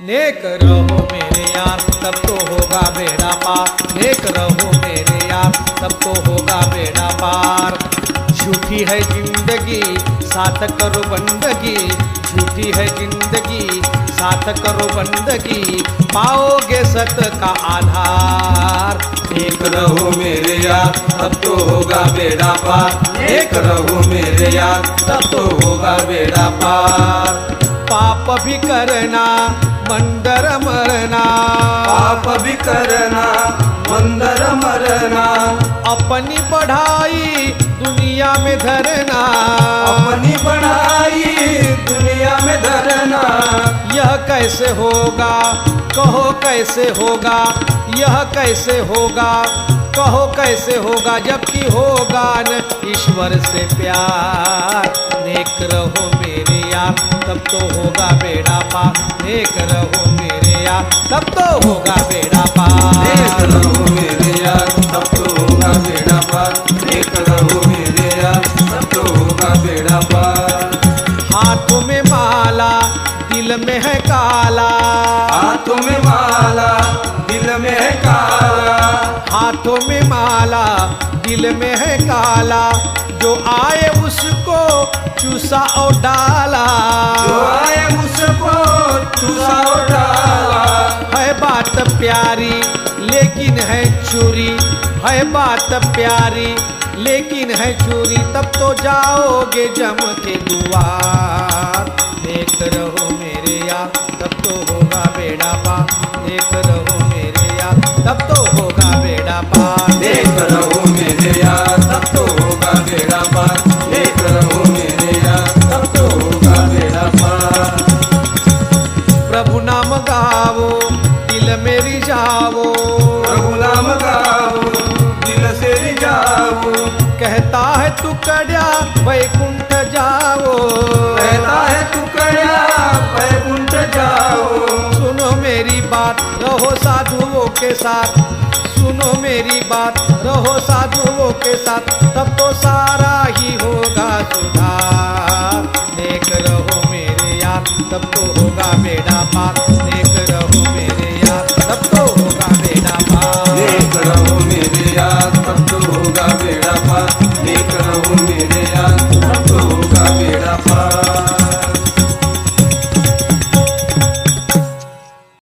नेक रहो मेरे यार तब तो होगा बेड़ा पार। नेक रहो मेरे यार तब तो होगा बेड़ा पार। झूठी है ज़िंदगी साथ करो बंदगी। झूठी है ज़िंदगी साथ करो बंदगी। पाओगे सत का आधार। एक रहो मेरे यार तब तो होगा बेड़ा पार। एक रहो मेरे यार तब तो होगा बेड़ा पार। पाप भी करना मंदर मरना। पाप भी करना मंदर मरना। अपनी पढ़ाई दुनिया में धरना। अपनी बढ़ाई कैसे होगा? कहो कैसे होगा? यह कैसे होगा? कहो कैसे होगा? जबकि होगा न ईश्वर से प्यार। नेक रहो मेरे यार तब तो होगा बेड़ा पार। नेक रहो मेरे यार तब तो होगा बेड़ा एक पार रहो मेरे यार तब तो होगा बेड़ा पार। एक रहो मेरे यार तब तो होगा बेड़ा पार। हाथों में माला दिल में है काला। हाथों में माला दिल में है काला। हाथों में माला दिल में है काला। जो आए उसको चूसा और डाला। जो आए उसको चूसा और डाला। है बात प्यारी लेकिन है चोरी, है बात प्यारी। लेकिन है चोरी, तब तो जाओगे जम के दुआर। देख रहो मेरे यार तब तो होगा बेड़ा पार देख रहो मेरे यार तब तो होगा बेड़ा पार देख रहो मेरे यार तब तो होगा बेड़ा पार देख रहो मेरे यार तब तो होगा बेड़ा पार प्रभु नाम गावो दिल मेरी प्रभु नाम गाओ दिल से रिझाओ कहता है तू कड़िया वैकुंठ जाओ। कहता है तू कड़िया बैकुंठ जाओ। सुनो मेरी बात रहो साधुओं के साथ। सुनो मेरी बात रहो साधुओं के साथ। तब तो सारा ही होगा सुधार। देख रहो मेरे यार तब तो होगा बेड़ा पार होगा बेड़ा पार।